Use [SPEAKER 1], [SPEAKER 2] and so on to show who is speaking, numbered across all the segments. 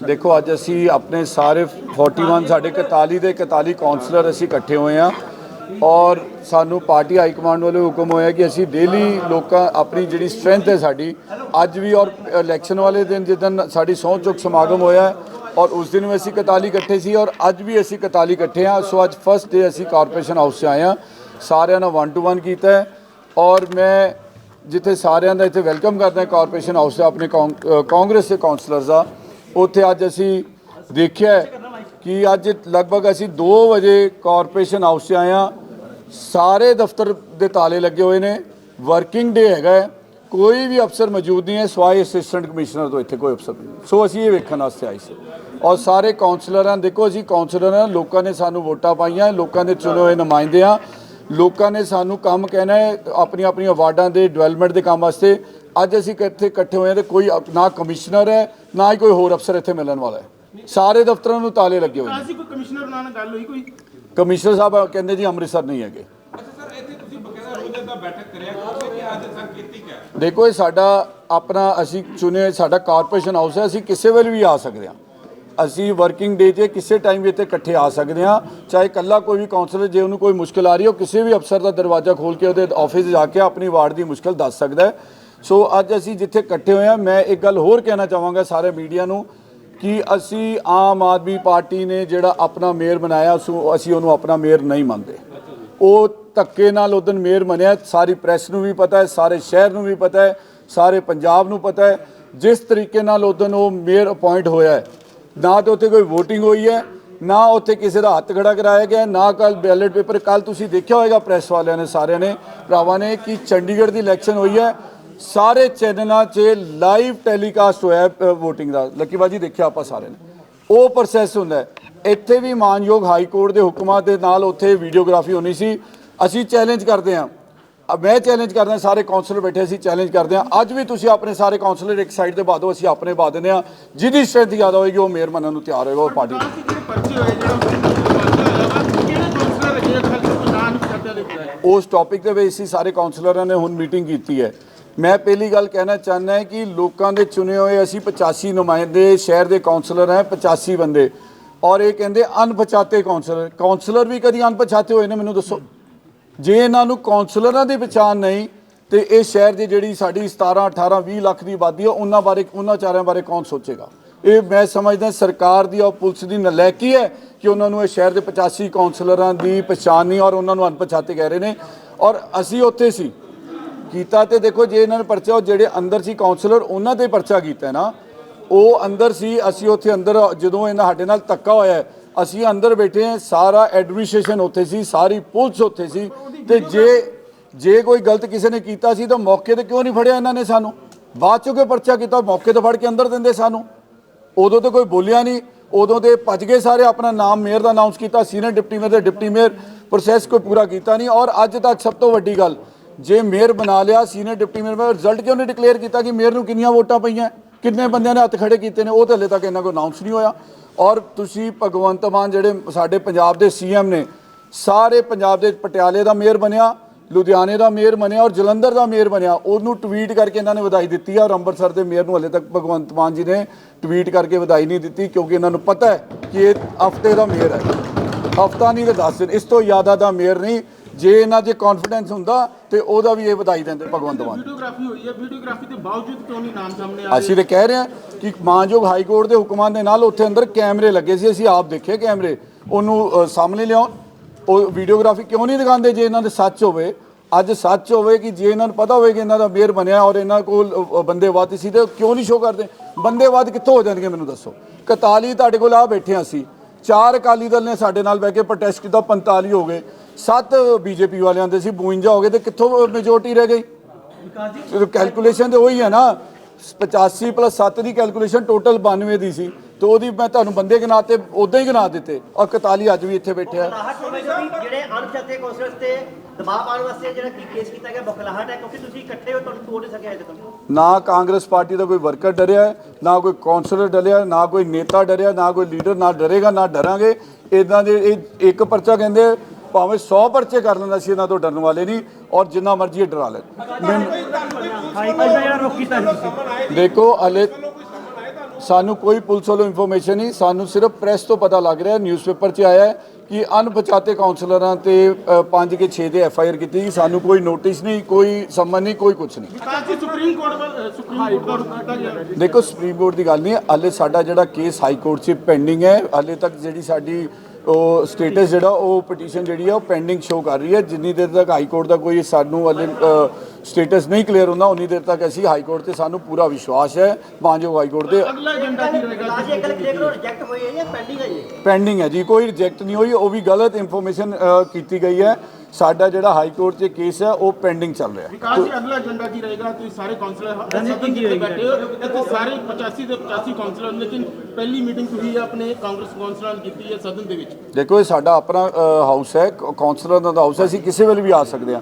[SPEAKER 1] ਦੇਖੋ, ਅੱਜ ਅਸੀਂ ਆਪਣੇ ਸਾਰੇ 41 ਸਾਡੇ 41 ਦੇ 41 ਕਾਉਂਸਲਰ ਅਸੀਂ ਇਕੱਠੇ ਹੋਏ ਆ ਔਰ ਸਾਨੂੰ ਪਾਰਟੀ ਹਾਈ ਕਮਾਂਡ ਵੱਲੋਂ ਹੁਕਮ ਹੋਇਆ ਕਿ ਅਸੀਂ ਡੇਲੀ ਲੋਕਾਂ, ਆਪਣੀ ਜਿਹੜੀ ਸਟਰੈਂਥ ਹੈ ਸਾਡੀ, ਅੱਜ ਵੀ ਔਰ ਇਲੈਕਸ਼ਨ ਵਾਲੇ ਦਿਨ ਜਿੱਦਨ ਸਾਡੀ ਸਹੁੰ ਚੁੱਕ ਸਮਾਗਮ ਹੋਇਆ ਔਰ ਉਸ ਦਿਨ ਵੀ ਅਸੀਂ 41 ਇਕੱਠੇ ਸੀ ਔਰ ਅੱਜ ਵੀ ਅਸੀਂ 41 ਇਕੱਠੇ ਆ ਸੋ ਅੱਜ ਫਸਟ ਡੇ ਅਸੀਂ ਕਾਰਪੋਰੇਸ਼ਨ ਹਾਊਸ 'ਚ ਆਏ ਆ ਸਾਰਿਆਂ ਨਾਲ ਵਨ ਟੂ ਵਨ ਕੀਤਾ ਔਰ ਮੈਂ ਜਿੱਥੇ ਸਾਰਿਆਂ ਦਾ ਇੱਥੇ ਵੈਲਕਮ ਕਰਦਾ ਕਾਰਪੋਰੇਸ਼ਨ ਹਾਊਸ ਦੇ, ਆਪਣੇ ਕੌਂ- ਕਾਂਗਰਸ ਦੇ ਕਾਉਂਸਲਰਸ ਦਾ। ਉੱਥੇ ਅੱਜ ਅਸੀਂ ਦੇਖਿਆ ਕਿ ਅੱਜ ਲਗਭਗ ਅਸੀਂ 2 ਵਜੇ ਕਾਰਪੋਰੇਸ਼ਨ ਹਾਊਸ 'ਚ ਆਏ ਹਾਂ। ਸਾਰੇ ਦਫ਼ਤਰ ਦੇ ਤਾਲੇ ਲੱਗੇ ਹੋਏ ਨੇ। ਵਰਕਿੰਗ ਡੇ ਹੈਗਾ ਕੋਈ ਵੀ ਅਫਸਰ ਮੌਜੂਦ ਨਹੀਂ ਹੈ। ਸਵਾਏ ਅਸਿਸਟੈਂਟ ਕਮਿਸ਼ਨਰ ਤੋਂ ਇੱਥੇ ਕੋਈ ਅਫਸਰ ਨਹੀਂ। ਸੋ ਅਸੀਂ ਇਹ ਵੇਖਣ ਵਾਸਤੇ ਆਏ ਸੀ। ਔਰ ਸਾਰੇ ਕਾਉਂਸਲਰਾਂ ਦੇਖੋ ਅਸੀਂ ਕਾਉਂਸਲਰ ਹਾਂ। ਲੋਕਾਂ ਨੇ ਸਾਨੂੰ ਵੋਟਾਂ ਪਾਈਆਂ। ਲੋਕਾਂ ਦੇ ਚੁਣੇ ਹੋਏ ਨੁਮਾਇੰਦੇ ਆ ਲੋਕਾਂ ਨੇ ਸਾਨੂੰ ਕੰਮ ਕਹਿਣਾ ਹੈ ਆਪਣੀ ਆਪਣੀਆਂ ਵਾਰਡਾਂ ਦੇ ਡਿਵੈਲਪਮੈਂਟ ਦੇ ਕੰਮ ਵਾਸਤੇ। ਅੱਜ ਅਸੀਂ ਇੱਥੇ ਇਕੱਠੇ ਹੋਏ ਹਾਂ ਤੇ ਕੋਈ ਨਾ ਕਮਿਸ਼ਨਰ ਹੈ ਨਾ ਹੀ ਕੋਈ ਹੋਰ ਅਫਸਰ ਇੱਥੇ ਮਿਲਣ ਵਾਲਾ ਹੈ। ਸਾਰੇ ਦਫ਼ਤਰਾਂ ਨੂੰ ਤਾਲੇ ਲੱਗੇ ਹੋਏ ਨੇ।
[SPEAKER 2] ਅਸੀਂ ਕੋਈ ਕਮਿਸ਼ਨਰ ਨਾਲ ਗੱਲ ਹੋਈ ਕੋਈ?
[SPEAKER 1] ਕਮਿਸ਼ਨਰ ਸਾਹਿਬ ਕਹਿੰਦੇ ਜੀ ਅੰਮ੍ਰਿਤਸਰ ਨਹੀਂ ਹੈਗੇ।
[SPEAKER 3] ਅੱਛਾ ਸਰ ਇੱਥੇ ਤੁਸੀਂ ਬਕਾਇਦਾ ਰੋਜ਼ ਦਾ ਬੈਠਕ ਕਰਿਆ ਤੁਸੀਂ ਕਿ ਅੱਜ ਸਰ ਕੀਤੀ ਕਿਆ?
[SPEAKER 1] ਦੇਖੋ ਇਹ ਸਾਡਾ ਆਪਣਾ ਅਸੀਂ ਚੁਣੇ ਸਾਡਾ ਕਾਰਪੋਰੇਸ਼ਨ ਹਾਊਸ ਹੈ ਅਸੀਂ ਕਿਸੇ ਵੇਲੇ ਵੀ ਆ ਸਕਦੇ ਹਾਂ। ਅਸੀਂ ਵਰਕਿੰਗ ਡੇ 'ਤੇ ਕਿਸੇ ਟਾਈਮ ਵੀ ਇੱਥੇ ਇਕੱਠੇ ਆ ਸਕਦੇ ਹਾਂ। ਚਾਹੇ ਇਕੱਲਾ ਕੋਈ ਵੀ ਕਾਉਂਸਲਰ ਜੇ ਉਹਨੂੰ ਕੋਈ ਮੁਸ਼ਕਲ ਆ ਰਹੀ ਹੈ, ਉਹ ਕਿਸੇ ਵੀ ਅਫਸਰ ਦਾ ਦਰਵਾਜ਼ਾ ਖੋਲ ਕੇ ਉਹਦੇ ਆਫਿਸ ਜਾ ਕੇ ਆਪਣੀ ਵਾਰਡ ਦੀ ਮੁਸ਼ਕਲ ਦੱਸ ਸਕਦਾ ਹੈ। ਸੋ ਅੱਜ ਅਸੀਂ ਜਿੱਥੇ ਇਕੱਠੇ ਹੋਏ ਹਾਂ, ਮੈਂ ਇੱਕ ਗੱਲ ਹੋਰ ਕਹਿਣਾ ਚਾਹਾਂਗਾ ਸਾਰੇ ਮੀਡੀਆ ਨੂੰ ਕਿ ਅਸੀਂ ਆਮ ਆਦਮੀ ਪਾਰਟੀ ਨੇ ਜਿਹੜਾ ਆਪਣਾ ਮੇਅਰ ਬਣਾਇਆ ਸੋ ਅਸੀਂ ਉਹਨੂੰ ਆਪਣਾ ਮੇਅਰ ਨਹੀਂ ਮੰਨਦੇ। ਉਹ ਧੱਕੇ ਨਾਲ ਉਦੋਂ ਮੇਅਰ ਬਣਿਆ ਸਾਰੀ ਪ੍ਰੈਸ ਨੂੰ ਵੀ ਪਤਾ ਹੈ, ਸਾਰੇ ਸ਼ਹਿਰ ਨੂੰ ਵੀ ਪਤਾ ਹੈ, ਸਾਰੇ ਪੰਜਾਬ ਨੂੰ ਪਤਾ ਹੈ। ਜਿਸ ਤਰੀਕੇ ਨਾਲ ਉਦੋਂ ਉਹ ਮੇਅਰ ਅਪਾਇੰਟ ਹੋਇਆ ਹੈ ਨਾ ਤਾਂ ਉੱਥੇ ਕੋਈ VOTING ਹੋਈ ਹੈ, ਨਾ ਉੱਥੇ ਕਿਸੇ ਦਾ ਹੱਥ ਖੜਾ ਕਰਾਇਆ ਗਿਆ, ਨਾ ਕੱਲ ਬੈਲਟ ਪੇਪਰ ਕੱਲ ਤੁਸੀਂ ਦੇਖਿਆ ਹੋਵੇਗਾ ਪ੍ਰੈਸ ਵਾਲਿਆਂ ਨੇ, ਸਾਰਿਆਂ ਨੇ, ਭਰਾਵਾਂ ਨੇ, ਕਿ ਚੰਡੀਗੜ੍ਹ ਦੀ ਇਲੈਕਸ਼ਨ ਹੋਈ ਹੈ। ਸਾਰੇ ਚੈਨਲਾਂ 'ਚ ਲਾਈਵ ਟੈਲੀਕਾਸਟ ਹੋਇਆ VOTING ਦਾ। ਲੱਕੀ ਲੱਕੀਬਾਜੀ ਦੇਖਿਆ ਆਪਾਂ ਸਾਰਿਆਂ ਨੇ। ਉਹ ਪ੍ਰੋਸੈਸ ਹੁੰਦਾ ਇੱਥੇ ਵੀ ਮਾਨਯੋਗ ਹਾਈ ਕੋਰਟ ਦੇ ਹੁਕਮਾਂ ਦੇ ਨਾਲ ਉੱਥੇ ਵੀਡੀਓਗ੍ਰਾਫੀ ਹੋਣੀ ਸੀ। ਅਸੀਂ ਚੈਲੰਜ ਕਰਦੇ ਹਾਂ। ਮੈਂ ਚੈਲੰਜ ਕਰਦਾ ਸਾਰੇ ਕਾਉਂਸਲਰ ਬੈਠੇ ਅਸੀਂ ਚੈਲੰਜ ਕਰਦੇ ਹਾਂ। ਅੱਜ ਵੀ ਤੁਸੀਂ ਆਪਣੇ ਸਾਰੇ ਕਾਉਂਸਲਰ ਇੱਕ ਸਾਈਡ ਤੇ ਪਾ ਦਿਓ ਅਸੀਂ ਆਪਣੇ ਪਾ ਦਿੰਦੇ ਹਾਂ। ਜਿਹਦੀ ਸਟਰੈਂਥ ਜ਼ਿਆਦਾ ਹੋਏਗੀ ਉਹ ਮੇਅਰ ਮੰਨਣ ਨੂੰ ਤਿਆਰ ਹੋਏਗਾ ਉਹ ਪਾਰਟੀ
[SPEAKER 2] ਹੈ
[SPEAKER 1] ਉਸ ਟੌਪਿਕ ਦੇ ਵਿੱਚ ਅਸੀਂ ਸਾਰੇ ਕਾਉਂਸਲਰਾਂ ਨੇ ਹੁਣ ਮੀਟਿੰਗ ਕੀਤੀ ਹੈ। ਮੈਂ ਪਹਿਲੀ ਗੱਲ ਕਹਿਣਾ ਚਾਹੁੰਦਾ ਹਾਂ ਕਿ ਲੋਕਾਂ ਦੇ ਚੁਣੇ ਹੋਏ ਅਸੀਂ 85 ਨੁਮਾਇੰਦੇ ਸ਼ਹਿਰ ਦੇ ਕਾਉਂਸਲਰ ਹੈ 85 ਬੰਦੇ। ਔਰ ਇਹ ਕਹਿੰਦੇ ਅਣਪਛਾਤੇ ਕਾਉਂਸਲਰ ਕਾਉਂਸਲਰ ਵੀ ਕਦੀ ਅਣਪਛਾਤੇ ਹੋਏ ਨੇ ਮੈਨੂੰ ਦੱਸੋ। ਜੇ ਇਹਨਾਂ ਨੂੰ ਕਾਉਂਸਲਰਾਂ ਦੀ ਪਛਾਣ ਨਹੀਂ, ਤੇ ਇਹ ਸ਼ਹਿਰ ਦੀ ਜਿਹੜੀ ਸਾਡੀ 17 18 20 ਲੱਖ ਦੀ ਆਬਾਦੀ ਹੈ ਉਹਨਾਂ ਬਾਰੇ, ਉਹਨਾਂ ਚਾਰਿਆਂ ਬਾਰੇ ਕੌਣ ਸੋਚੇਗਾ? ਇਹ ਮੈਂ ਸਮਝਦਾ ਸਰਕਾਰ ਦੀ ਔਰ ਪੁਲਿਸ ਦੀ ਨਲਾਇਕੀ ਹੈ ਕਿ ਉਹਨਾਂ ਨੂੰ ਇਹ ਸ਼ਹਿਰ ਦੇ 85 ਕਾਉਂਸਲਰਾਂ ਦੀ ਪਛਾਣ ਨਹੀਂ ਔਰ ਉਹਨਾਂ ਨੂੰ ਅਣਪਛਾਤੇ ਕਹਿ ਰਹੇ ਨੇ। ਔਰ ਅਸੀਂ ਉੱਥੇ ਸੀ। ਕੀਤਾ ਤੇ ਦੇਖੋ ਜੇ ਇਹਨਾਂ ਨੇ ਪਰਚਾ, ਉਹ ਜਿਹੜੇ ਅੰਦਰ ਸੀ ਕਾਉਂਸਲਰ ਉਹਨਾਂ ਤੇ ਪਰਚਾ ਕੀਤਾ ਨਾ, ਉਹ ਅੰਦਰ ਸੀ, ਅਸੀਂ ਉੱਥੇ ਅੰਦਰ ਜਦੋਂ ਇਹਨਾਂ ਸਾਡੇ ਨਾਲ ਧੱਕਾ ਹੋਇਆ ਅਸੀਂ ਅੰਦਰ ਬੈਠੇ ਹਾਂ, ਸਾਰਾ ਐਡਮਿਨਿਸਟ੍ਰੇਸ਼ਨ ਉੱਥੇ ਸੀ, ਸਾਰੀ ਪੁਲਿਸ ਉੱਥੇ ਸੀ ਤੇ ਜੇ ਜੇ ਕੋਈ ਗਲਤ ਕਿਸੇ ਨੇ ਕੀਤਾ ਸੀ ਤਾਂ ਮੌਕੇ ਤੇ ਕਿਉਂ ਨਹੀਂ ਫੜਿਆ ਇਹਨਾਂ ਨੇ ਸਾਨੂੰ? ਬਾਅਦ ਚੋਂ ਕਿ ਪਰਚਾ ਕੀਤਾ? ਮੌਕੇ ਤੇ ਫੜ ਕੇ ਅੰਦਰ ਦਿੰਦੇ ਸਾਨੂੰ। ਉਦੋਂ ਤੇ ਕੋਈ ਬੋਲਿਆ ਨਹੀਂ। ਉਦੋਂ ਤੇ ਭੱਜ ਗਏ ਸਾਰੇ ਆਪਣਾ ਨਾਮ, ਮੇਅਰ ਦਾ ਅਨਾਉਂਸ ਕੀਤਾ, ਸੀਨੀਅਰ ਡਿਪਟੀ ਮੇਅਰ ਤੇ ਡਿਪਟੀ ਮੇਅਰ। ਪ੍ਰੋਸੈਸ ਕੋਈ ਪੂਰਾ ਕੀਤਾ ਨਹੀਂ ਔਰ ਅੱਜ ਤੱਕ ਸਭ ਤੋਂ ਵੱਡੀ ਗੱਲ, ਜੇ ਮੇਅਰ ਬਣਾ ਲਿਆ, ਸੀਨੀਅਰ ਡਿਪਟੀ ਮੇਅਰ ਮੈਂ ਰਿਜ਼ਲਟ ਕਿਉਂ ਨਹੀਂ ਡਿਕਲੇਅਰ ਕੀਤਾ ਕਿ ਮੇਅਰ ਨੂੰ ਕਿੰਨੀਆਂ ਵੋਟਾਂ ਪਈਆਂ? ਕਿੰਨੇ ਬੰਦਿਆਂ ਨੇ ਹੱਥ ਖੜੇ ਕੀਤੇ ਨੇ? ਉਹ ਤਾਂ ਹਲੇ ਤੱਕ ਇਹਨਾਂ ਕੋਲ ਅਨਾਉਂਸ ਨਹੀਂ ਹੋਇਆ। ਔਰ ਤੁਸੀਂ ਭਗਵੰਤ ਮਾਨ ਜਿਹੜੇ ਸਾਡੇ ਪੰਜਾਬ ਦੇ ਸੀਐਮ ਨੇ, ਸਾਰੇ ਪੰਜਾਬ ਦੇ ਪਟਿਆਲੇ ਦਾ ਮੇਅਰ ਬਣਿਆ, ਲੁਧਿਆਣੇ ਦਾ ਮੇਅਰ ਬਣਿਆ ਔਰ ਜਲੰਧਰ ਦਾ ਮੇਅਰ ਬਣਿਆ, ਉਹਨੂੰ ਟਵੀਟ ਕਰਕੇ ਇਹਨਾਂ ਨੇ ਵਧਾਈ ਦਿੱਤੀ ਹੈ ਔਰ ਅੰਮ੍ਰਿਤਸਰ ਦੇ ਮੇਅਰ ਨੂੰ ਹਲੇ ਤੱਕ ਭਗਵੰਤ ਮਾਨ ਜੀ ਨੇ ਟਵੀਟ ਕਰਕੇ ਵਧਾਈ ਨਹੀਂ ਦਿੱਤੀ ਕਿਉਂਕਿ ਇਹਨਾਂ ਨੂੰ ਪਤਾ ਹੈ ਕਿ ਇਹ ਹਫ਼ਤੇ ਦਾ ਮੇਅਰ ਹੈ। ਹਫਤਾ ਨਹੀਂ ਤਾਂ 10 ਦਿਨ, ਇਸ ਤੋਂ ਜ਼ਿਆਦਾ ਦਾ ਮੇਅਰ ਨਹੀਂ। ਜੇ ਇਹਨਾਂ 'ਚ ਕੌਨਫੀਡੈਂਸ ਹੁੰਦਾ ਤੇ ਉਹਦਾ ਵੀ ਇਹ ਵਧਾਈ ਦਿੰਦੇ ਭਗਵੰਤ ਮਾਨ।
[SPEAKER 2] ਵੀਡੀਓਗ੍ਰਾਫੀ ਹੋਈ ਹੈ ਵੀਡੀਓਗ੍ਰਾਫੀ ਦੇ ਬਾਵਜੂਦ ਕਿਉਂ ਨਹੀਂ ਨਾਮ ਸਾਹਮਣੇ ਆ
[SPEAKER 1] ਅਸੀਂ ਤੇ ਕਹਿ ਰਹੇ ਹਾਂ ਕਿ ਮਾਨਯੋਗ ਹਾਈ ਕੋਰਟ ਦੇ ਹੁਕਮਾਂ ਦੇ ਨਾਲ ਉੱਥੇ ਅੰਦਰ ਕੈਮਰੇ ਲੱਗੇ ਸੀ ਅਸੀਂ ਆਪ ਦੇਖੇ ਕੈਮਰੇ। ਉਹਨੂੰ ਸਾਹਮਣੇ ਲਿਆਉਣ। ਉਹ ਵੀਡੀਓਗ੍ਰਾਫੀ ਕਿਉਂ ਨਹੀਂ ਦਿਖਾਉਂਦੇ ਜੇ ਇਹਨਾਂ ਦੇ ਸੱਚ ਹੋਵੇ? ਅੱਜ ਸੱਚ ਹੋਵੇ ਕਿ ਜੇ ਇਹਨਾਂ ਨੂੰ ਪਤਾ ਹੋਵੇ ਕਿ ਇਹਨਾਂ ਦਾ ਮੇਅਰ ਬਣਿਆ ਔਰ ਇਹਨਾਂ ਕੋਲ ਬੰਦੇ ਵੱਧ ਸੀ ਤੇ ਕਿਉਂ ਨਹੀਂ ਸ਼ੋਅ ਕਰਦੇ? ਬੰਦੇ ਵੱਧ ਕਿੱਥੋਂ ਹੋ ਜਾਣਗੇ ਮੈਨੂੰ ਦੱਸੋ? 41 ਤੁਹਾਡੇ ਕੋਲ ਆ ਬੈਠੇ ਅਸੀਂ। ਚਾਰ ਅਕਾਲੀ ਦਲ ਨੇ ਸਾਡੇ ਨਾਲ ਬਹਿ ਕੇ ਪ੍ਰੋਟੈਸਟ ਕੀਤਾ 45 ਹੋ ਗਏ। ਸੱਤ ਬੀਜੇਪੀ ਵਾਲਿਆਂ ਦੇ ਸੀ 52 ਹੋ ਗਏ ਤੇ ਕਿੱਥੋਂ ਮੈਜੋਰਟੀ ਰਹਿ ਗਈ? ਕੈਲਕੂਲੇਸ਼ਨ ਤੇ ਉਹੀ ਹੈ ਨਾ 85 ਪਲੱਸ 7 ਦੀ ਕੈਲਕੂਲੇਸ਼ਨ ਟੋਟਲ 92 ਦੀ ਸੀ ਤੇ ਉਹਦੀ ਮੈਂ ਤੁਹਾਨੂੰ ਬੰਦੇ ਗਿਣਾਤੇ ਉਦਾਂ ਹੀ ਗਿਣਾ ਦਿੱਤੇ। ਔਰ 41 ਅੱਜ ਵੀ ਇੱਥੇ ਬੈਠੇ ਆ।
[SPEAKER 4] ਬਖਲਾਹਟ ਹੋਵੇ ਕਿਉਂਕਿ ਜਿਹੜੇ ਅਣਪਛਾਤੇ ਕਾਉਂਸਲਰਸ ਤੇ ਦਬਾਅ ਪਾਉਣ ਵਾਸਤੇ ਜਿਹੜਾ ਕੀ ਕੇਸ ਕੀਤਾ ਗਿਆ ਬਖਲਾਹਟ ਹੈ ਕਿਉਂਕਿ ਤੁਸੀਂ ਇਕੱਠੇ ਹੋ ਤੁਹਾਨੂੰ ਤੋੜ ਨਹੀਂ ਸਕਿਆ ਅਜੇ ਤੱਕ।
[SPEAKER 1] ਨਾ ਕਾਂਗਰਸ ਪਾਰਟੀ ਦਾ ਕੋਈ ਵਰਕਰ ਡਰਿਆ ਹੈ, ਨਾ ਕੋਈ ਕਾਉਂਸਲਰ ਡਰਿਆ ਨਾ ਕੋਈ ਨੇਤਾ ਡਰਿਆ ਨਾ ਕੋਈ ਲੀਡਰ ਨਾ ਡਰੇਗਾ ਨਾ ਡਰਾਂਗੇ। ਇਦਾਂ ਦੇ ਇਹ ਇੱਕ ਪਰਚਾ ਕਹਿੰਦੇ ਭਾਵੇਂ 100 ਪਰਚੇ ਕਰ ਲੈਂਦਾ ਸੀ ਇਹਨਾਂ ਤੋਂ ਡਰਨ ਵਾਲੇ ਨਹੀਂ ਔਰ ਜਿੰਨਾ ਮਰਜ਼ੀ ਇਹ ਡਰਾ ਲੈਣ।
[SPEAKER 4] ਸੀ।
[SPEAKER 1] ਦੇਖੋ ਹਲੇ ਸਾਨੂੰ ਕੋਈ ਪੁਲਿਸ ਵੱਲੋਂ ਇਨਫੋਰਮੇਸ਼ਨ ਨਹੀਂ ਸਾਨੂੰ ਸਿਰਫ ਪ੍ਰੈਸ ਤੋਂ ਪਤਾ ਲੱਗ ਰਿਹਾ ਨਿਊਜ਼ਪੇਪਰ 'ਚ ਆਇਆ ਹੈ ਕਿ ਅਣਪਛਾਤੇ ਕਾਉਂਸਲਰਾਂ ਤੇ 5 ਕੇ 6 ਦੇ ਐਫ ਆਈ ਆਰ ਕੀਤੀ ਗਈ। ਸਾਨੂੰ ਕੋਈ ਨੋਟਿਸ ਨਹੀਂ ਕੋਈ ਸੰਮਨ ਨਹੀਂ ਕੋਈ ਕੁਝ ਨਹੀਂ।
[SPEAKER 2] ਸੁਪਰੀਮ ਕੋਰਟ ਸੁਪਰੀਮ ਕੋਰਟ
[SPEAKER 1] ਦੇਖੋ ਸੁਪਰੀਮ ਕੋਰਟ ਦੀ ਗੱਲ ਨਹੀਂ ਹਾਲੇ ਸਾਡਾ ਜਿਹੜਾ ਕੇਸ ਹਾਈ ਕੋਰਟ 'ਚ ਪੈਂਡਿੰਗ ਹੈ ਹਾਲੇ ਤੱਕ ਜਿਹੜੀ ਸਾਡੀ ਉਹ ਸਟੇਟਸ ਜਿਹੜਾ ਉਹ ਪਟੀਸ਼ਨ ਜਿਹੜੀ ਹੈ ਉਹ ਪੈਂਡਿੰਗ ਸ਼ੋ ਕਰ ਰਹੀ ਹੈ। ਜਿੰਨੀ ਦੇਰ ਤੱਕ ਹਾਈ ਕੋਰਟ ਦਾ ਕੋਈ ਸਾਨੂੰ ਹਾਲੇ ਸਟੇਟਸ ਨਹੀਂ ਕਲੀਅਰ ਹੁੰਦਾ ਉਨੀ ਦੇਰ ਤੱਕ ਅਸੀਂ ਹਾਈ ਕੋਰਟ ਤੇ ਸਾਨੂੰ ਪੂਰਾ ਵਿਸ਼ਵਾਸ ਹੈ। ਮਾਨਯੋਗ ਹਾਈ ਕੋਰਟ ਦੇ
[SPEAKER 2] ਅਗਲਾ ਏਜੰਡਾ ਕੀ ਰਹੇਗਾ
[SPEAKER 4] ਲਾਜੀ ਇੱਕ ਗੱਲ ਕਲੀਅਰ ਕਰੋ ਰਿਜੈਕਟ ਹੋਈ ਹੈ ਜਾਂ ਪੈਂਡਿੰਗ ਹੈ ਜੀ?
[SPEAKER 1] ਪੈਂਡਿੰਗ ਹੈ ਜੀ ਕੋਈ ਰਿਜੈਕਟ ਨਹੀਂ ਹੋਈ ਉਹ ਵੀ ਗਲਤ ਇਨਫੋਰਮੇਸ਼ਨ ਕੀਤੀ ਗਈ ਹੈ। ਸਾਡਾ ਜਿਹੜਾ ਹਾਈ ਕੋਰਟ 'ਚ ਕੇਸ ਹੈ ਉਹ ਪੈਂਡਿੰਗ ਚੱਲ ਰਿਹਾ ਹੈ।
[SPEAKER 2] ਵਿਕਾਸ ਜੀ ਅਗਲਾ ਏਜੰਡਾ ਕੀ ਰਹੇਗਾ? ਤੁਸੀਂ ਸਾਰੇ ਕਾਉਂਸਲਰ ਸਦਨ ਦੇ ਬੈਠੇ ਹੋ ਇੱਥੇ ਸਾਰੇ 85 ਦੇ 85 ਕਾਉਂਸਲਰ ਲੇਕਿਨ ਪਹਿਲੀ ਮੀਟਿੰਗ ਤੁਸੀਂ ਆਪਣੇ ਕਾਂਗਰਸ ਕਾਉਂਸਲਰਾਂ ਨਾਲ ਕੀਤੀ ਹੈ ਸਦਨ ਦੇ ਵਿੱਚ।
[SPEAKER 1] ਦੇਖੋ ਇਹ ਸਾਡਾ ਆਪਣਾ ਹਾਊਸ ਹੈ ਕਾਉਂਸਲਰ ਦਾ ਹਾਊਸ ਹੈ ਅਸੀਂ ਕਿਸੇ ਵੇਲੇ ਵੀ ਆ ਸਕਦੇ ਹਾਂ।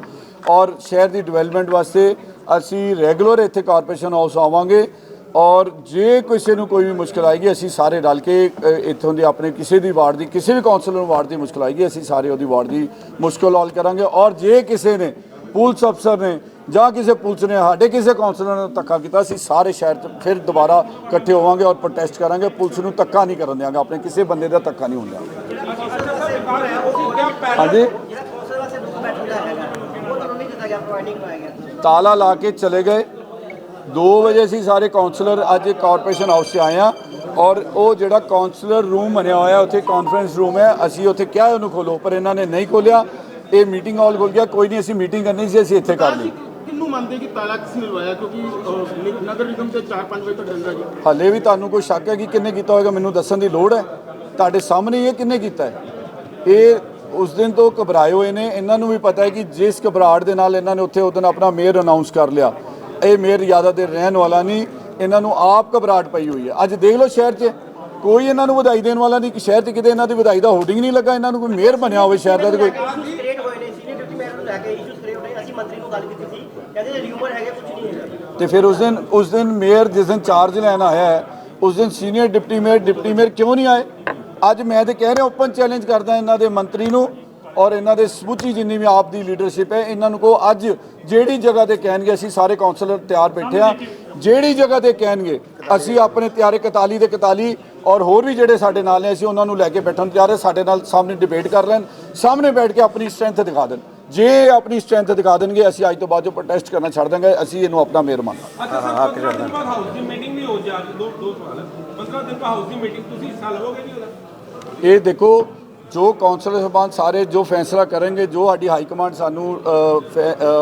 [SPEAKER 1] ਔਰ ਸ਼ਹਿਰ ਦੀ ਡਿਵੈਲਪਮੈਂਟ ਵਾਸਤੇ ਅਸੀਂ ਰੈਗੂਲਰ ਇੱਥੇ ਕਾਰਪੋਰੇਸ਼ਨ ਹਾਊਸ ਆਵਾਂਗੇ। ਔਰ ਜੇ ਕਿਸੇ ਨੂੰ ਕੋਈ ਵੀ ਮੁਸ਼ਕਲ ਆਏਗੀ ਅਸੀਂ ਸਾਰੇ ਰਲ ਕੇ ਇੱਥੋਂ ਦੇ ਆਪਣੇ ਕਿਸੇ ਦੀ ਵਾਰਡ ਦੀ ਕਿਸੇ ਵੀ ਕਾਉਂਸਲਰ ਨੂੰ ਵਾਰਡ ਦੀ ਮੁਸ਼ਕਲ ਆਏਗੀ ਅਸੀਂ ਸਾਰੇ ਉਹਦੀ ਵਾਰਡ ਦੀ ਮੁਸ਼ਕਲ ਹੱਲ ਕਰਾਂਗੇ। ਔਰ ਜੇ ਕਿਸੇ ਨੇ ਪੁਲਿਸ ਅਫਸਰ ਨੇ ਜਾਂ ਕਿਸੇ ਪੁਲਿਸ ਨੇ ਸਾਡੇ ਕਿਸੇ ਕਾਉਂਸਲਰ ਨਾਲ ਧੱਕਾ ਕੀਤਾ ਅਸੀਂ ਸਾਰੇ ਸ਼ਹਿਰ 'ਚ ਫਿਰ ਦੁਬਾਰਾ ਇਕੱਠੇ ਹੋਵਾਂਗੇ ਔਰ ਪ੍ਰੋਟੈਸਟ ਕਰਾਂਗੇ। ਪੁਲਿਸ ਨੂੰ ਧੱਕਾ ਨਹੀਂ ਕਰਨ ਦਿਆਂਗੇ ਆਪਣੇ ਕਿਸੇ ਬੰਦੇ ਦਾ ਧੱਕਾ ਨਹੀਂ ਹੋਣ ਦਿਆਂਗੇ। ਹਾਂਜੀ? ਤਾਲਾ ਲਾ ਕੇ ਚਲੇ ਗਏ। 2 ਵਜੇ ਅਸੀਂ ਸਾਰੇ ਕਾਉਂਸਲਰ ਅੱਜ ਕਾਰਪੋਰੇਸ਼ਨ ਹਾਊਸ 'ਚ ਆਏ ਆ ਔਰ ਉਹ ਜਿਹੜਾ ਕਾਉਂਸਲਰ ਰੂਮ ਬਣਿਆ ਹੋਇਆ ਉੱਥੇ ਕਾਨਫਰੰਸ ਰੂਮ ਹੈ ਅਸੀਂ ਉੱਥੇ ਕਿਹਾ ਉਹਨੂੰ ਖੋਲੋ ਪਰ ਇਹਨਾਂ ਨੇ ਨਹੀਂ ਖੋਲਿਆ ਇਹ ਮੀਟਿੰਗ ਹਾਲ ਖੁੱਲ ਗਿਆ ਕੋਈ ਨਹੀਂ ਅਸੀਂ ਮੀਟਿੰਗ ਕਰਨੀ ਸੀ ਅਸੀਂ ਇੱਥੇ ਕਰ ਲਈ।
[SPEAKER 2] ਕਿੰਨੂੰ ਮੰਨਦੇ ਕਿ ਤਾਲਾ ਕਿਸ ਨੇ ਲਵਾਇਆ? ਕਿਉਂਕਿ ਨਗਰ ਨਿਗਮ ਤੇ 4-5 ਵਜੇ ਤੱਕ ਰਹਿੰਦਾ ਜੀ
[SPEAKER 1] ਹਾਲੇ ਵੀ ਤੁਹਾਨੂੰ ਕੋਈ ਸ਼ੱਕ ਹੈ ਕਿ ਕਿੰਨੇ ਕੀਤਾ ਹੋਵੇਗਾ ਮੈਨੂੰ ਦੱਸਣ ਦੀ ਲੋੜ ਹੈ। ਤੁਹਾਡੇ ਸਾਹਮਣੇ ਹੀ ਇਹ ਕਿੰਨੇ ਕੀਤਾ ਹੈ? ਇਹ ਉਸ ਦਿਨ ਤੋਂ ਘਬਰਾਏ ਹੋਏ ਨੇ। ਇਹਨਾਂ ਨੂੰ ਵੀ ਪਤਾ ਹੈ ਕਿ ਜਿਸ ਘਬਰਾਹਟ ਦੇ ਨਾਲ ਇਹਨਾਂ ਨੇ ਉੱਥੇ ਉਸ ਦਿਨ ਆਪਣਾ ਮੇਅਰ ਅਨਾਉਂਸ ਕਰ ਲਿਆ। ਇਹ ਮੇਅਰ ਜ਼ਿਆਦਾ ਦੇਰ ਰਹਿਣ ਵਾਲਾ ਨਹੀਂ ਇਹਨਾਂ ਨੂੰ ਆਪ ਘਬਰਾਹਟ ਪਈ ਹੋਈ ਹੈ ਅੱਜ ਦੇਖ ਲਓ ਸ਼ਹਿਰ 'ਚ ਕੋਈ ਇਹਨਾਂ ਨੂੰ ਵਧਾਈ ਦੇਣ ਵਾਲਾ ਨਹੀਂ ਕਿ ਸ਼ਹਿਰ 'ਚ ਕਿਤੇ ਇਹਨਾਂ ਦੀ ਵਧਾਈ ਦਾ ਹੋਰਡਿੰਗ ਨਹੀਂ ਲੱਗਾ ਇਹਨਾਂ ਨੂੰ ਕੋਈ ਮੇਅਰ ਬਣਿਆ ਹੋਵੇ ਸ਼ਹਿਰ ਦਾ ਤੇ ਕੋਈ
[SPEAKER 4] ਇਸ਼ੂਸ
[SPEAKER 1] ਤੇ ਫਿਰ ਉਸ ਦਿਨ ਉਸ ਦਿਨ ਮੇਅਰ ਜਿਸ ਦਿਨ ਚਾਰਜ ਲੈਣ ਆਇਆ ਹੈ ਉਸ ਦਿਨ senior deputy mayor deputy mayor ਕਿਉਂ ਨਹੀਂ ਆਏ ਅੱਜ ਮੈਂ ਤੇ ਕਹਿ ਰਿਹਾ ਓਪਨ ਚੈਲੰਜ ਕਰਦਾ ਇਹਨਾਂ ਦੇ ਮੰਤਰੀ ਨੂੰ ਔਰ ਇਹਨਾਂ ਦੇ ਸਮੁੱਚੀ ਜਿੰਨੀ ਵੀ ਆਪ ਦੀ ਲੀਡਰਸ਼ਿਪ ਹੈ ਇਹਨਾਂ ਨੂੰ ਕੋ ਅੱਜ ਜਿਹੜੀ ਜਗ੍ਹਾ ਤੇ ਕਹਿਣਗੇ ਅਸੀਂ ਸਾਰੇ ਕਾਉਂਸਲਰ ਤਿਆਰ ਬੈਠੇ ਆ ਜਿਹੜੀ ਜਗ੍ਹਾ ਤੇ ਕਹਿਣਗੇ ਅਸੀਂ ਆਪਣੇ ਤਿਆਰੇ 41 ਦੇ 41 ਔਰ ਹੋਰ ਵੀ ਜਿਹੜੇ ਸਾਡੇ ਨਾਲ ਨੇ ਅਸੀਂ ਉਹਨਾਂ ਨੂੰ ਲੈ ਕੇ ਬੈਠਣ ਤਿਆਰ ਹੈ। ਸਾਡੇ ਨਾਲ ਸਾਹਮਣੇ ਡਿਬੇਟ ਕਰ ਲੈਣ ਸਾਹਮਣੇ ਬੈਠ ਕੇ ਆਪਣੀ ਸਟਰੈਂਥ ਦਿਖਾ ਦੇਣ। ਜੇ ਆਪਣੀ ਸਟਰੈਂਥ ਦਿਖਾ ਦੇਣਗੇ ਅਸੀਂ ਅੱਜ ਤੋਂ ਬਾਅਦ ਜੋ ਪ੍ਰੋਟੈਸਟ ਕਰਨਾ ਛੱਡ ਦਾਂਗੇ ਅਸੀਂ ਇਹਨੂੰ ਆਪਣਾ ਮੇਅਰ ਮੰਨਾਂਗੇ
[SPEAKER 3] ਅੱਛਾ ਸਰ 15 ਦਿਨ ਬਾਅਦ ਹਾਊਸ ਦੀ ਮੀਟਿੰਗ ਨਹੀਂ ਹੋ ਜਾ ਦੋ ਦੋ ਸਵਾਲ 15 ਦਿਨ ਬਾਅਦ ਹਾਊਸ ਦੀ ਮੀਟਿੰਗ ਤੁਸੀਂ ਹਿੱਸਾ ਲਵੋਗੇ ਨਹੀਂ ਉਹਦਾ?
[SPEAKER 1] ਇਹ ਦੇਖੋ ਜੋ ਕੌਂਸਲਰ ਸਾਹਿਬਾਨ ਸਾਰੇ ਜੋ ਫੈਸਲਾ ਕਰਨਗੇ ਜੋ ਸਾਡੀ ਹਾਈ ਕਮਾਂਡ ਸਾਨੂੰ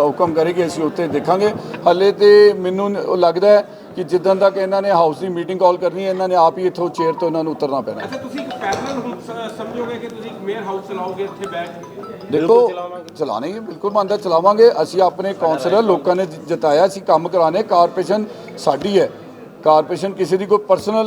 [SPEAKER 1] ਹੁਕਮ ਕਰੇਗੀ ਅਸੀਂ ਉੱਥੇ ਦੇਖਾਂਗੇ। ਹੱਲੇ ਤੇ ਮੈਨੂੰ ਲੱਗਦਾ ਹੈ ਕਿ ਜਿੱਦਾਂ ਤੱਕ ਇਹਨਾਂ ਨੇ ਹਾਊਸ ਦੀ ਮੀਟਿੰਗ ਕਾਲ ਕਰਨੀ ਹੈ ਇਹਨਾਂ ਨੇ ਆਪ ਹੀ ਇੱਥੋਂ ਚੇਅਰ ਤੋਂ ਇਹਨਾਂ ਨੂੰ ਉਤਰਨਾ ਪੈਣਾ।
[SPEAKER 3] ਅੱਛਾ ਤੁਸੀਂ ਪੈਰਲਲ ਹੁਣ ਸਮਝੋਗੇ ਕਿ ਤੁਸੀਂ ਮੇਅਰ ਹਾਊਸ ਚਲਾਓਗੇ ਇੱਥੇ ਬੈਠ ਕੇ?
[SPEAKER 1] ਦੇਖੋ ਚਲਾਣੇ ਹੀ ਬਿਲਕੁਲ ਮੰਨਦਾ ਚਲਾਵਾਂਗੇ। ਅਸੀਂ ਆਪਣੇ ਕੌਂਸਲਰ ਲੋਕਾਂ ਨੇ ਜਿਤਾਇਆ ਸੀ ਕੰਮ ਕਰਾਣੇ ਕਾਰਪੋਰੇਸ਼ਨ ਸਾਡੀ ਹੈ। ਕਾਰਪੋਰੇਸ਼ਨ ਕਿਸੇ ਦੀ ਕੋਈ ਪਰਸਨਲ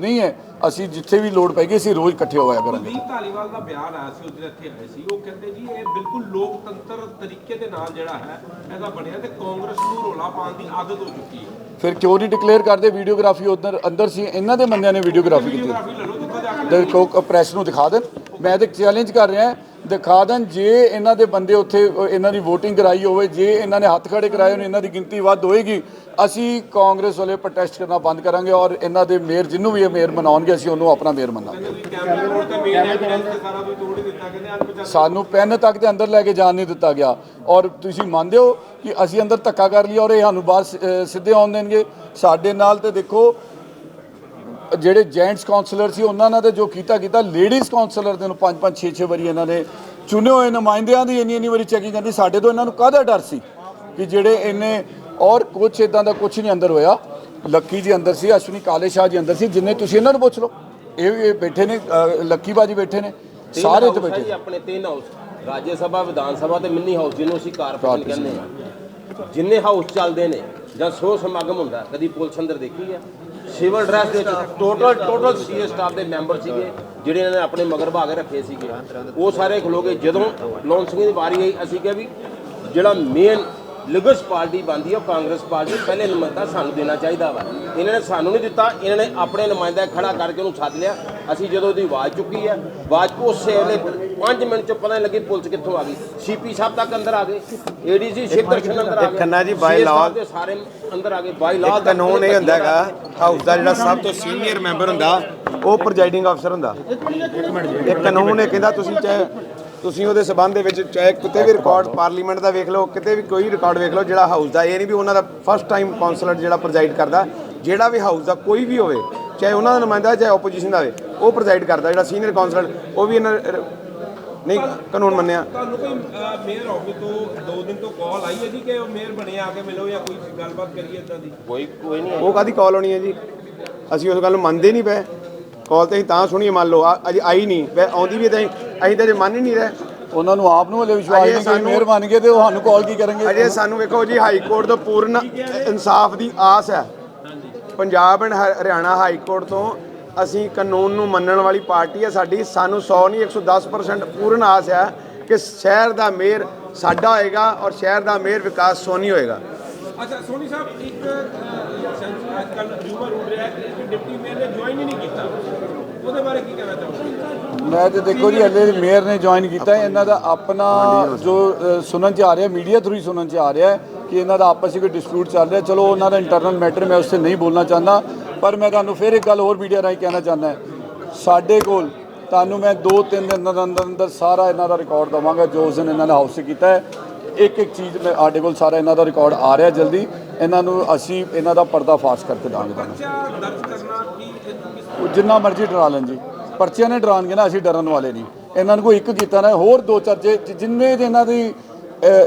[SPEAKER 1] ਨਹੀਂ ਹੈ। ਅਸੀਂ ਜਿੱਥੇ ਵੀ ਲੋੜ ਪੈਗੀ ਅਸੀਂ ਰੋਜ਼ ਇਕੱਠੇ ਹੋਇਆ ਕਰਾਂਗੇ।
[SPEAKER 3] ਕੁਲਦੀਪ ਧਾਲੀਵਾਲ ਦਾ ਬਿਆਨ ਆਇਆ ਸੀ ਉਹਦੇ ਇੱਥੇ ਆਏ ਸੀ ਉਹ ਕਹਿੰਦੇ ਜੀ ਇਹ ਬਿਲਕੁਲ ਲੋਕਤੰਤਰ ਤਰੀਕੇ ਦੇ ਨਾਲ ਜਿਹੜਾ ਹੈ ਇਹਦਾ ਬਣਿਆ ਤੇ ਕਾਂਗਰਸ ਨੂੰ ਰੋਲਾ ਪਾਉਣ ਦੀ ਆਦਤ ਹੋ ਚੁੱਕੀ ਹੈ।
[SPEAKER 1] ਫਿਰ ਕਿਉਂ ਨਹੀਂ ਡਿਕਲੇਅਰ ਕਰਦੇ? ਵੀਡੀਓਗ੍ਰਾਫੀ ਉਧਰ ਅੰਦਰ ਸੀ ਇਹਨਾਂ ਦੇ ਬੰਦਿਆਂ ਨੇ ਵੀਡੀਓਗ੍ਰਾਫੀ ਕੀਤੀ। ਦੇਖੋ ਪ੍ਰੈਸ ਨੂੰ ਦਿਖਾ ਦੇਣ। ਮੈਂ ਤੇ ਚੈਲੰਜ ਕਰ ਰਿਹਾ ਦਿਖਾ ਦੇਣ, ਜੇ ਇਹਨਾਂ ਦੇ ਬੰਦੇ ਉੱਥੇ ਇਹਨਾਂ ਦੀ VOTING ਕਰਾਈ ਹੋਵੇ, ਜੇ ਇਹਨਾਂ ਨੇ ਹੱਥ ਖੜੇ ਕਰਾਏ ਹੋਣ, ਇਹਨਾਂ ਦੀ ਗਿਣਤੀ ਵੱਧ ਹੋਏਗੀ, ਅਸੀਂ ਕਾਂਗਰਸ ਵਾਲੇ ਪ੍ਰੋਟੈਸਟ ਕਰਨਾ ਬੰਦ ਕਰਾਂਗੇ ਔਰ ਇਹਨਾਂ ਦੇ ਮੇਅਰ, ਜਿੰਨੂੰ ਵੀ ਇਹ ਮੇਅਰ ਬਣਾਉਣਗੇ ਅਸੀਂ ਉਹਨੂੰ ਆਪਣਾ ਮੇਅਰ ਮੰਨਾਂਗੇ। ਸਾਨੂੰ ਪੈਨ ਤੱਕ ਦੇ ਅੰਦਰ ਲੈ ਕੇ ਜਾਣ ਨਹੀਂ ਦਿੱਤਾ ਗਿਆ। ਔਰ ਤੁਸੀਂ ਮੰਨਦੇ ਹੋ ਕਿ ਅਸੀਂ ਅੰਦਰ ਧੱਕਾ ਕਰ ਲਿਆ ਔਰ ਇਹ ਸਾਨੂੰ ਬਾਹਰ ਸ- ਸਿੱਧੇ ਆਉਣ ਦੇਣਗੇ। ਸਾਡੇ ਨਾਲ ਤੇ ਦੇਖੋ ਜਿਹੜੇ ਜੈਂਟਸ ਕਾਉਂਸਲਰ ਸੀ ਉਹਨਾਂ ਨਾਲ ਤੇ ਜੋ ਕੀਤਾ ਕੀਤਾ ਲੇਡੀਜ਼ ਕਾਉਂਸਲਰ ਦੇ ਨੂੰ ਪੰਜ ਪੰਜ 6 6 ਵਾਰੀ ਇਹਨਾਂ ਨੇ ਚੁਣੇ ਹੋਏ ਨੁਮਾਇੰਦਿਆਂ ਦੀ ਇੰਨੀ ਇੰਨੀ ਵਾਰੀ ਚੈਕਿੰਗ ਕਰਦੀ ਸਾਡੇ ਤੋਂ ਇਹਨਾਂ ਨੂੰ ਕਾਹਦਾ ਡਰ ਸੀ ਕਿ ਜਿਹੜੇ ਇਹਨੇ ਔਰ ਕੁਝ ਇਦਾਂ ਦਾ ਕੁਝ ਨਹੀਂ ਅੰਦਰ ਹੋਇਆ। ਲੱਕੀ ਜੀ ਅੰਦਰ ਸੀ ਅਸ਼ਵਨੀ ਕਾਲੇ ਸ਼ਾਹ ਜੀ ਅੰਦਰ ਸੀ ਜਿੰਨੇ ਤੁਸੀਂ ਇਹਨਾਂ ਨੂੰ ਪੁੱਛ ਲਓ। ਇਹ ਇਹ ਬੈਠੇ ਨੇ ਲੱਕੀ ਬਾਜੀ ਬੈਠੇ ਨੇ। ਸਾਰੇ ਤੇ ਬੈਠੇ
[SPEAKER 5] ਆਪਣੇ ਤਿੰਨ ਹਾਊਸ ਰਾਜ ਸਭਾ ਵਿਧਾਨ ਸਭਾ ਤੇ ਮਿੰਨੀ ਹਾਊਸ ਜਿਹਨੂੰ ਅਸੀਂ ਕਾਰਪੋਰੇਸ਼ਨ ਕਹਿੰਦੇ ਆ ਜਿੰਨੇ ਹਾਊਸ ਚੱਲਦੇ ਨੇ ਜਾਂ ਸੋ ਸਮਾਗਮ ਹੁੰਦਾ, ਕਦੀ ਪੁਲਿਸ ਅੰਦਰ ਦੇਖੀ ਆ। ਸਿਵਲ ਡਰੈਸ ਦੇ ਵਿੱਚ ਟੋਟਲ ਟੋਟਲ ਸੀਏ ਸਟਾਫ ਦੇ ਮੈਂਬਰ ਸੀਗੇ, ਜਿਹੜੇ ਇਹਨਾਂ ਨੇ ਆਪਣੇ ਮਗਰ ਭਾਗ ਰੱਖੇ ਸੀਗੇ। ਉਹ ਸਾਰੇ ਖਲੋਗੇ ਜਦੋਂ ਲੌਂਚਿੰਗ ਦੀ ਵਾਰੀ ਆਈ, ਅਸੀਂ ਕਿਹਾ ਵੀ ਜਿਹੜਾ ਮੇਨ ਲਿਗਸ ਪਾਰਟੀ ਬਣਦੀ ਹੈ ਉਹ ਕਾਂਗਰਸ ਪਾਰਟੀ ਪਹਿਲੇ ਨੁਮਾਇੰਦਾ ਸਾਨੂੰ ਦੇਣਾ ਚਾਹੀਦਾ ਵਾ। ਇਹਨਾਂ ਨੇ ਸਾਨੂੰ ਨਹੀਂ ਦਿੱਤਾ ਇਹਨਾਂ ਨੇ ਆਪਣੇ ਨੁਮਾਇੰਦਾ ਖੜਾ ਕਰਕੇ ਉਹਨੂੰ ਸੱਦ ਲਿਆ। ਅਸੀਂ ਜਦੋਂ ਉਹਦੀ ਆਵਾਜ਼ ਚੁੱਕੀ ਹੈ ਆਵਾਜ਼ ਉਸੇ ਵੇਲੇ 5 ਮਿੰਟ ਚ ਪਤਾ ਲੱਗੀ ਪੁਲਿਸ ਕਿੱਥੋਂ ਆ ਗਈ। ਸੀਪੀ ਸਾਹਿਬ ਤੱਕ ਅੰਦਰ ਆ ਗਏ ਏਡੀਸੀ ਸ਼ਿਵ ਦਰਸ਼ਨ ਅੰਦਰ ਆ ਗਏ।
[SPEAKER 6] ਖੰਨਾ ਜੀ,
[SPEAKER 5] ਸਾਹਿਬ ਦੇ ਸਾਰੇ ਅੰਦਰ ਆ ਗਏ ਬਾਈ ਲਾਅ
[SPEAKER 6] ਕਾਨੂੰਨ ਇਹ ਹੁੰਦਾ ਹੈਗਾ ਹਾਊਸ ਦਾ ਜਿਹੜਾ ਸਭ ਤੋਂ ਸੀਨੀਅਰ ਮੈਂਬਰ ਹੁੰਦਾ ਉਹ ਪ੍ਰੈਜ਼ਾਈਡਿੰਗ ਅਫਸਰ ਹੁੰਦਾ। ਇੱਕ ਕਾਨੂੰਨ ਇਹ ਕਹਿੰਦਾ ਤੁਸੀਂ ਚਾਹੇ ਤੁਸੀਂ ਉਹਦੇ ਸਬੰਧ ਦੇ ਵਿੱਚ ਚਾਹੇ ਕਿਤੇ ਵੀ ਰਿਕਾਰਡ ਪਾਰਲੀਮੈਂਟ ਦਾ ਵੇਖ ਲਓ ਕਿਤੇ ਵੀ ਕੋਈ ਰਿਕਾਰਡ ਵੇਖ ਲਓ ਜਿਹੜਾ ਹਾਊਸ ਦਾ ਇਹ ਨਹੀਂ ਵੀ ਉਹਨਾਂ ਦਾ ਫਸਟ ਟਾਈਮ ਕਾਉਂਸਲਰ ਜਿਹੜਾ ਪ੍ਰੈਜ਼ਾਈਡ ਕਰਦਾ ਜਿਹੜਾ ਵੀ ਹਾਊਸ ਦਾ ਕੋਈ ਵੀ ਹੋਵੇ ਚਾਹੇ ਉਹਨਾਂ ਦਾ ਨੁਮਾਇੰਦਾ ਚਾਹੇ ਆਪੋਜੀਸ਼ਨ ਦਾ ਹੋਵੇ ਉਹ ਪ੍ਰੈਜ਼ਾਈਡ ਕਰਦਾ ਜਿਹੜਾ ਸੀਨੀਅਰ ਕਾਉਂਸਲਰ ਉਹ ਵੀ ਇਹਨਾਂ ਨਹੀਂ ਕਾਨੂੰਨ ਮੰਨਿਆ।
[SPEAKER 3] ਤੁਹਾਨੂੰ ਕੋਈ ਮੇਅਰ ਆਫਿਸ ਤੋਂ ਦੋ ਦਿਨ ਤੋਂ ਕਾਲ ਆਈ ਹੈ ਜੀ ਕਿ ਉਹ ਮੇਅਰ ਬਣੇ ਆ ਕੇ ਮਿਲੋ ਜਾਂ ਕੋਈ ਗੱਲਬਾਤ ਕਰੀਏ ਇਦਾਂ ਦੀ?
[SPEAKER 5] ਕੋਈ ਕੋਈ ਨਹੀਂ
[SPEAKER 6] ਉਹ ਕਾਦੀ ਕਾਲ ਆਉਣੀ ਹੈ ਜੀ? ਅਸੀਂ ਉਸ ਗੱਲ ਨੂੰ ਮੰਨਦੇ ਨਹੀਂ ਪਏ। ਕਾਲ ਤੇ ਅਸੀਂ ਤਾਂ ਸੁਣੀਏ ਮੰਨ ਲਓ ਅਜੇ ਆਈ ਨਹੀਂ। ਆਉਂਦੀ ਵੀ ਤਾਂ ਅਸੀਂ ਤਾਂ ਮੰਨ ਹੀ ਨਹੀਂ ਰਹੇ।
[SPEAKER 1] ਉਹਨਾਂ ਨੂੰ ਆਪ ਨੂੰ ਹਲੇ ਵਿਸ਼ਵਾਸ
[SPEAKER 6] ਅਜੇ
[SPEAKER 1] ਨਹੀਂ ਕਿ
[SPEAKER 6] ਸਾਨੂੰ-
[SPEAKER 1] ਬਣ ਗਏ ਤੇ ਉਹ ਸਾਨੂੰ ਕਾਲ ਕੀ ਕਰਨਗੇ?
[SPEAKER 6] ਅਜੇ ਸਾਨੂੰ ਵੇਖੋ ਜੀ ਹਾਈ ਕੋਰਟ ਤੋਂ ਪੂਰਨ ਇਨਸਾਫ ਦੀ ਆਸ ਹੈ। Punjab and Haryana high court ਤੋਂ ਅਸੀਂ ਕਾਨੂੰਨ ਨੂੰ ਮੰਨਣ ਵਾਲੀ ਪਾਰਟੀ ਹੈ ਸਾਡੀ। ਸਾਨੂੰ 100 ਨਹੀਂ 110% ਪੂਰਨ ਆਸ ਹੈ ਕਿ ਸ਼ਹਿਰ ਦਾ ਮੇਅਰ ਸਾਡਾ ਹੋਏਗਾ ਔਰ ਸ਼ਹਿਰ ਦਾ ਮੇਅਰ ਵਿਕਾਸ ਸੋਨੀ ਹੋਏਗਾ।
[SPEAKER 3] ਅੱਛਾ ਸੋਨੀ ਸਾਹਿਬ ਇੱਕ ਸੈਂਸ ਅੱਜ ਕੱਲ ਰਿਊਮਰ ਉੱਡ ਰਿਹਾ ਹੈ ਕਿ ਡਿਪਟੀ ਮੇਅਰ ਨੇ ਜੁਆਇਨ ਹੀ ਨਹੀਂ ਕੀਤਾ। ਉਹਦੇ ਬਾਰੇ ਕੀ ਕਹਿਣਾ ਚਾਹੋਗੇ?
[SPEAKER 1] ਮੈਂ ਤੇ ਦੇਖੋ ਜੀ ਹਲੇ ਮੇਅਰ ਨੇ ਜੁਆਇਨ ਕੀਤਾ ਹੈ। ਇਹਨਾਂ ਦਾ ਆਪਣਾ ਜੋ ਅ, ਸੁਣਨ ਚ ਆ ਰਿਹਾ ਮੀਡੀਆ ਥਰੂ ਹੀ ਸੁਣਨ ਚ ਆ ਰਿਹਾ ਹੈ ਕਿ ਇਹਨਾਂ ਦਾ ਆਪਸ ਵਿੱਚ ਕੋਈ ਡਿਸਪਿਊਟ ਚੱਲ ਰਿਹਾ ਚਲੋ ਉਹਨਾਂ ਦਾ ਇੰਟਰਨਲ ਮੈਟਰ ਮੈਂ ਉਸ ਤੇ ਨਹੀਂ ਬੋਲਣਾ ਚਾਹੁੰਦਾ ਪਰ ਮੈਂ ਤੁਹਾਨੂੰ ਫਿਰ ਇੱਕ ਗੱਲ ਹੋਰ ਮੀਡੀਆ ਰਾਹੀਂ ਕਹਿਣਾ ਚਾਹੁੰਦਾ ਸਾਡੇ ਕੋਲ ਤੁਹਾਨੂੰ ਮੈਂ 2-3 ਦਿਨ ਦੇ ਅੰਦਰ ਅੰਦਰ ਸਾਰਾ ਇਹਨਾਂ ਦਾ ਰਿਕਾਰਡ ਦਵਾਂਗਾ ਜੋ ਉਸ ਦਿਨ ਇਹਨਾਂ ਨੇ ਹਾਊਸ ਕੀਤਾ ਹੈ। ਇੱਕ ਇੱਕ ਚੀਜ਼ ਮੈਂ ਸਾਡੇ ਕੋਲ ਸਾਰਾ ਇਹਨਾਂ ਦਾ ਰਿਕਾਰਡ ਆ ਰਿਹਾ ਜਲਦੀ। ਇਹਨਾਂ ਨੂੰ ਅਸੀਂ ਇਹਨਾਂ ਦਾ ਪਰਦਾ ਫਾਸ਼ ਕਰਕੇ ਦਾਂਗੇ ਤੁਹਾਨੂੰ। ਉਹ ਜਿੰਨਾ ਮਰਜ਼ੀ ਡਰਾ ਲੈਣ ਜੀ। ਪਰਚੀਆਂ ਨੇ ਡਰਾਉਣਗੇ ਨਾ, ਅਸੀਂ ਡਰਨ ਵਾਲੇ ਨਹੀਂ। ਇਹਨਾਂ ਨੂੰ ਕੋਈ ਇੱਕ ਕੀਤਾ ਨਾ, ਹੋਰ ਦੋ ਚਾਰ ਜੇ ਜਿੰਨੇ ਦੇ ਇਹਨਾਂ ਦੀ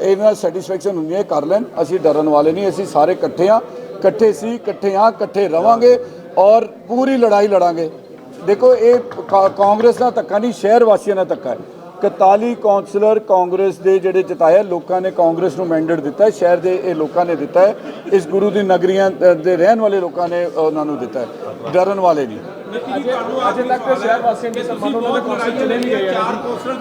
[SPEAKER 1] ਇਹਨਾਂ ਨਾਲ ਸੈਟੀਸਫੈਕਸ਼ਨ ਹੁੰਦੀ ਹੈ ਕਰ ਲੈਣ। ਅਸੀਂ ਡਰਨ ਵਾਲੇ ਨਹੀਂ, ਅਸੀਂ ਸਾਰੇ ਇਕੱਠੇ ਆ ਇਕੱਠੇ ਸੀ, ਇਕੱਠੇ ਆ ਇਕੱਠੇ ਰਵਾਂਗੇ ਔਰ ਪੂਰੀ ਲੜਾਈ ਲੜਾਂਗੇ। ਦੇਖੋ, ਇਹ ਕਾ- ਕਾਂਗਰਸ ਦਾ ਧੱਕਾ ਨਹੀਂ ਸ਼ਹਿਰ ਵਾਸੀਆਂ ਦਾ ਧੱਕਾ ਹੈ। 41 ਕਾਉਂਸਲਰ ਕਾਂਗਰਸ ਦੇ ਜਿਹੜੇ ਜਿਤਾਏ ਲੋਕਾਂ ਨੇ ਕਾਂਗਰਸ ਨੂੰ ਮੈਂਡੇਟ ਦਿੱਤਾ ਹੈ ਸ਼ਹਿਰ ਦੇ ਇਹ ਲੋਕਾਂ ਨੇ ਦਿੱਤਾ ਹੈ ਇਸ ਗੁਰੂ ਦੀ ਨਗਰੀਆਂ ਦੇ ਰਹਿਣ ਵਾਲੇ ਲੋਕਾਂ ਨੇ ਉਹਨਾਂ ਨੂੰ ਦਿੱਤਾ ਹੈ ਡਰਨ ਵਾਲੇ ਨਹੀਂ।
[SPEAKER 7] ਅਜੇ ਤੱਕ ਤੇ ਸ਼ਹਿਰ ਵਾਸੀਆਂ ਦੀ ਸਨਮਾਨ ਉਹਨਾਂ ਦੇ ਕੌਂਸਲ ਚਲੇ ਨਹੀਂ ਗਏ ਆ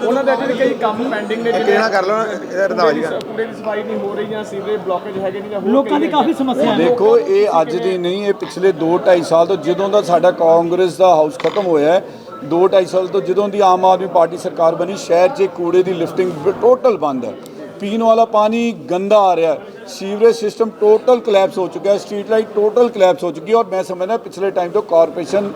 [SPEAKER 7] ਉਹਨਾਂ ਦੇ ਅਜੇ ਕਈ ਕੰਮ ਪੈਂਡਿੰਗ ਨੇ
[SPEAKER 6] ਇੱਕ ਜਣਾ ਕਰ ਲਓ ਨਾ, ਇਹਦਾ ਰੰਧਾਵਾ ਜੀ। ਦਾ।
[SPEAKER 7] ਕੂੜੇ ਦੀ ਸਫ਼ਾਈ ਨਹੀਂ ਹੋ ਰਹੀ ਜਾਂ ਸੀਵਰੇਜ ਬਲੌਕੇਜ ਹੈਗੇ ਨਹੀਂ ਜਾਂ ਹੋਰ
[SPEAKER 8] ਲੋਕਾਂ ਦੀ ਕਾਫੀ ਸਮੱਸਿਆ ਹੈ।
[SPEAKER 1] ਦੇਖੋ ਇਹ ਅੱਜ ਦੀ ਨਹੀਂ ਇਹ ਪਿਛਲੇ 2-2.5 ਸਾਲ ਤੋਂ ਜਦੋਂ ਦਾ ਸਾਡਾ ਕਾਂਗਰਸ ਦਾ ਹਾਊਸ ਖਤਮ ਹੋਇਆ ਹੈ 2-2.5 ਸਾਲ ਤੋਂ ਜਦੋਂ ਦੀ ਆਮ ਆਦਮੀ ਪਾਰਟੀ ਸਰਕਾਰ ਬਣੀ, ਸ਼ਹਿਰ 'ਚ ਕੂੜੇ ਦੀ ਲਿਫਟਿੰਗ ਟੋਟਲ ਬੰਦ ਹੈ। ਪੀਣ ਵਾਲਾ ਪਾਣੀ ਗੰਦਾ ਆ ਰਿਹਾ ਹੈ। ਸੀਵਰੇਜ ਸਿਸਟਮ ਟੋਟਲ ਕਲੈਪਸ ਹੋ ਚੁੱਕਾ ਹੈ। ਸਟਰੀਟ ਲਾਈਟ ਟੋਟਲ ਕਲੈਪਸ ਹੋ ਚੁੱਕੀ ਔਰ ਮੈਂ ਸਮਝਦਾ ਪਿਛਲੇ ਟਾਈਮ ਤੋਂ ਕਾਰਪੋਰੇਸ਼ਨ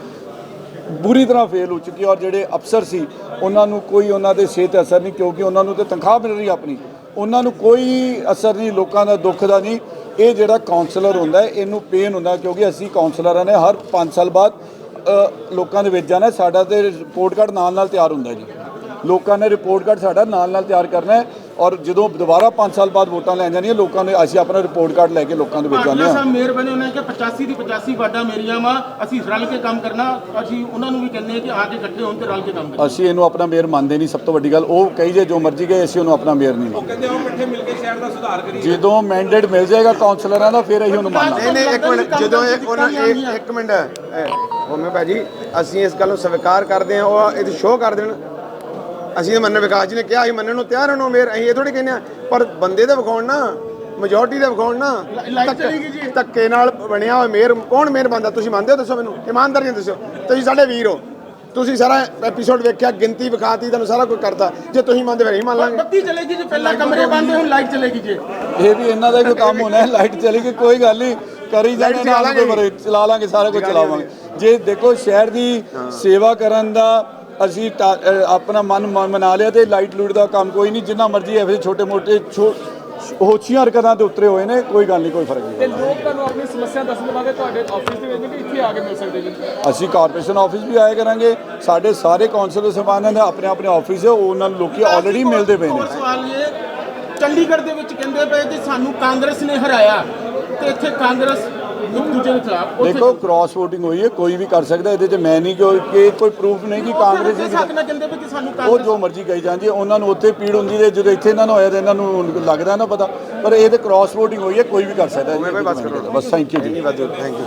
[SPEAKER 1] ਬੁਰੀ ਤਰ੍ਹਾਂ ਫੇਲ ਹੋ ਚੁੱਕੀ ਔਰ ਜਿਹੜੇ ਅਫਸਰ ਸੀ, ਉਹਨਾਂ ਨੂੰ ਕੋਈ ਉਹਨਾਂ ਦੇ ਸਿਹਤ ਅਸਰ ਨਹੀਂ ਕਿਉਂਕਿ ਉਹਨਾਂ ਨੂੰ ਤੇ ਤਨਖਾਹ ਮਿਲ ਰਹੀ ਆਪਣੀ। ਉਹਨਾਂ ਨੂੰ ਕੋਈ ਅਸਰ ਨਹੀਂ, ਲੋਕਾਂ ਦਾ ਦੁੱਖ ਦਾ ਨਹੀਂ। ਇਹ ਜਿਹੜਾ ਕਾਉਂਸਲਰ ਹੁੰਦਾ ਇਹਨੂੰ ਪੇਨ ਹੁੰਦਾ ਕਿਉਂਕਿ ਅਸੀਂ ਕਾਉਂਸਲਰਾਂ ਨੇ ਹਰ 5 ਸਾਲ ਬਾਅਦ ਲੋਕਾਂ ਦੇ ਵਿੱਚ ਜਾਣਾ। ਸਾਡਾ ਤੇ ਰਿਪੋਰਟ ਕਾਰਡ ਨਾਲ ਨਾਲ ਤਿਆਰ ਹੁੰਦਾ ਜੀ। ਲੋਕਾਂ ਨੇ ਰਿਪੋਰਟ ਕਾਰਡ ਸਾਡਾ ਨਾਲ ਨਾਲ ਤਿਆਰ ਕਰਨਾ ਹੈ ਔਰ ਜਦੋਂ ਦੁਬਾਰਾ 5 ਸਾਲ ਬਾਅਦ ਵੋਟਾਂ ਲੈਣ ਜਾਣੀਆਂ ਲੋਕਾਂ ਨੇ ਅਸੀਂ ਆਪਣਾ ਰਿਪੋਰਟ ਕਾਰਡ ਲੈ ਕੇ ਲੋਕਾਂ ਦੇ ਵਿੱਚ ਜਾਂਦੇ ਹਾਂ।
[SPEAKER 2] ਸਾਹਿਬ ਮੇਅਰ ਬਣੇ ਉਹਨਾਂ ਨੇ ਕਿ 85 ਦੀ 85 ਵਾਰਡਾਂ ਮੇਰੀਆਂ ਵਾ ਅਸੀਂ ਰਲ ਕੇ ਕੰਮ ਕਰਨਾ ਅਸੀਂ ਉਹਨਾਂ ਨੂੰ ਵੀ ਕਹਿੰਦੇ ਕਿ ਆ ਕੇ ਇਕੱਠੇ ਹੋਣ ਤੇ ਰਲ ਕੇ ਕੰਮ ਕਰੀਏ
[SPEAKER 1] ਅਸੀਂ ਇਹਨੂੰ ਆਪਣਾ ਮੇਅਰ ਮੰਨਦੇ ਨਹੀਂ ਸਭ ਤੋਂ ਵੱਡੀ ਗੱਲ ਉਹ ਕਹੀ ਜੇ ਜੋ ਮਰਜ਼ੀ ਕਹੇ ਅਸੀਂ ਉਹਨੂੰ ਆਪਣਾ ਮੇਅਰ ਨਹੀਂ
[SPEAKER 3] ਉਹ ਕਹਿੰਦੇ ਆਓ ਇਕੱਠੇ ਮਿਲ ਕੇ ਸ਼ਹਿਰ ਦਾ ਸੁਧਾਰ ਕਰੀਏ।
[SPEAKER 1] ਜਦੋਂ ਮੈਂਡੇਟ ਮਿਲ ਜਾਏਗਾ ਕਾਉਂਸਲਰਾਂ ਦਾ ਫਿਰ ਅਸੀਂ ਉਹਨੂੰ ਮੰਨਾਂਗੇ
[SPEAKER 6] ਨਹੀਂ ਨਹੀਂ ਇੱਕ ਮਿੰਟ ਜਦੋਂ ਇਹ ਇੱਕ ਮਿੰਟ ਹੋਮੇ ਭਾਜੀ ਅਸੀਂ ਇਸ ਗੱਲ ਨੂੰ ਸਵੀਕਾਰ ਕਰਦੇ ਹਾਂ ਉਹ ਇਹ ਸ਼ੋਅ ਕਰ ਦੇਣ। ਅਸੀਂ ਤਾਂ ਮੰਨ ਵਿਕਾਸ ਜੀ ਨੇ ਕਿਹਾ ਅਸੀਂ ਮੰਨਣ ਨੂੰ ਤਿਆਰ ਹਾਂ ਮੇਰ ਅਸੀਂ ਇਹ ਥੋੜੀ ਕਹਿੰਦੇ ਆ ਪਰ ਬੰਦੇ ਦੇ ਵਿਖਾਉਣ ਨਾ ਮੈਜੋਰਟੀ ਦੇ ਵਿਖਾਉਣ ਨਾ। ਧੱਕੇ ਨਾਲ ਬਣਿਆ ਹੋਇਆ ਮੇਰ ਕੌਣ ਮੇਰ ਬੰਦਾ ਤੁਸੀਂ ਮੰਨਦੇ ਹੋ ਦੱਸੋ ਮੈਨੂੰ ਇਮਾਨਦਾਰੀ ਨਾਲ ਦੱਸੋ ਤੁਸੀਂ ਸਾਡੇ ਵੀਰ ਹੋ। ਤੁਸੀਂ ਸਾਰਾ ਐਪੀਸੋਡ ਵੇਖਿਆ ਗਿਣਤੀ ਵਿਖਾਤੀ ਤੁਹਾਨੂੰ ਸਾਰਾ ਕੁਝ ਕਰਤਾ। ਜੇ ਤੁਸੀਂ ਮੰਨਦੇ ਫਿਰ ਨਹੀਂ ਮੰਨ ਲਾਂਗੇ।
[SPEAKER 2] ਬੱਤੀ ਚਲੇਗੀ ਜੀ ਪਹਿਲਾਂ ਕਮਰੇ ਬੰਦ ਹੁਣ ਲਾਈਟ ਚਲੇਗੀ ਜੀ।
[SPEAKER 1] ਇਹ ਵੀ ਇਹਨਾਂ ਦਾ ਹੀ ਕੋਈ ਕੰਮ ਹੋਣਾ ਹੈ ਲਾਈਟ ਚਲੀ ਗਈ ਕੋਈ ਗੱਲ ਨਹੀਂ। ਕਰੀ ਜਾਣੇ ਨਾਲ ਕੋਈ ਬਰੇ ਚਲਾ ਲਾਂਗੇ ਸਾਰਾ ਕੁਝ ਚਲਾਵਾਂਗੇ। ਜੇ ਦੇਖੋ ਸ਼ਹਿਰ ਦੀ ਸੇਵਾ ਕਰਨ ਦਾ ਅਸੀਂ ਆਪਣਾ ਮਨ ਮਨਾ ਲਿਆ ਤੇ ਲਾਈਟ ਲੂਟ ਦਾ ਕੰਮ ਕੋਈ ਨਹੀਂ ਜਿੰਨਾ ਮਰਜ਼ੀ ਐਵੇਂ ਛੋਟੇ ਮੋਟੇ ਹੋਛੀਆਂ ਹਰਕਤਾਂ ਤੇ ਉਤਰੇ ਹੋਏ ਨੇ ਕੋਈ ਗੱਲ ਨਹੀਂ ਕੋਈ ਫ਼ਰਕ ਨਹੀਂ।
[SPEAKER 7] ਤੇ ਲੋਕ ਤੁਹਾਨੂੰ ਆਪਣੀ ਸਮੱਸਿਆ ਦੱਸਣ ਵਾਲੇ ਤੁਹਾਡੇ ਆਫਿਸ ਦੇ ਵਿੱਚ ਕਿ ਇੱਥੇ ਆ ਕੇ ਮਿਲ ਸਕਦੇ ਜੀ?
[SPEAKER 1] ਅਸੀਂ ਕਾਰਪੋਰੇਸ਼ਨ ਆਫਿਸ ਵੀ ਆਇਆ ਕਰਾਂਗੇ ਸਾਡੇ ਸਾਰੇ ਕੌਂਸਲਰ ਸਭਾਨਾਂ ਦੇ ਆਪਣੇ ਆਪਣੇ ਆਫਿਸ ਹੈ ਉਹਨਾਂ ਨੂੰ ਲੋਕੀ ਆਲਰੇਡੀ ਮਿਲਦੇ ਪਏ ਨੇ।
[SPEAKER 2] ਹੋਰ ਸਵਾਲ ਇਹ ਚੰਡੀਗੜ੍ਹ ਦੇ ਵਿੱਚ ਕਹਿੰਦੇ ਪਏ ਕਿ ਸਾਨੂੰ ਕਾਂਗਰਸ ਨੇ ਹਰਾਇਆ ਤੇ ਇੱਥੇ ਕਾਂਗਰਸ ਇੱਕ ਦੂਜੇ ਦੇ ਖਿਲਾਫ ਉੱਥੇ-
[SPEAKER 1] ਦੇਖੋ ਕ੍ਰਾਸ VOTING ਹੋਈ ਹੈ ਕੋਈ ਵੀ ਕਰ ਸਕਦਾ ਇਹਦੇ 'ਚ ਮੈਂ ਨਹੀਂ ਕਿ ਕੋਈ ਪ੍ਰੂਫ ਨਹੀਂ ਕਿ ਕਾਂਗਰਸ
[SPEAKER 2] ਦੇ ਕਹਿੰਦੇ ਪਏ ਕਿ ਸਾਨੂੰ
[SPEAKER 1] ਉਹ ਜੋ ਮਰਜ਼ੀ ਕਹੀ ਜਾਂਦੀ ਹੈ, ਉਹਨਾਂ ਨੂੰ ਉੱਥੇ ਪੀੜ ਹੁੰਦੀ ਹੈ ਜਦੋਂ ਇੱਥੇ ਇਹਨਾਂ ਨੂੰ ਹੋਇਆ ਤਾਂ ਇਹਨਾਂ ਨੂੰ ਲੱਗਦਾ ਨਾ ਪਤਾ। ਪਰ ਇਹ ਤੇ ਕ੍ਰਾਸ VOTING ਹੋਈ ਹੈ ਕੋਈ ਵੀ ਕਰ ਸਕਦਾ ਬਸ ਥੈਂਕ ਯੂ ਜੀ।
[SPEAKER 6] Thank you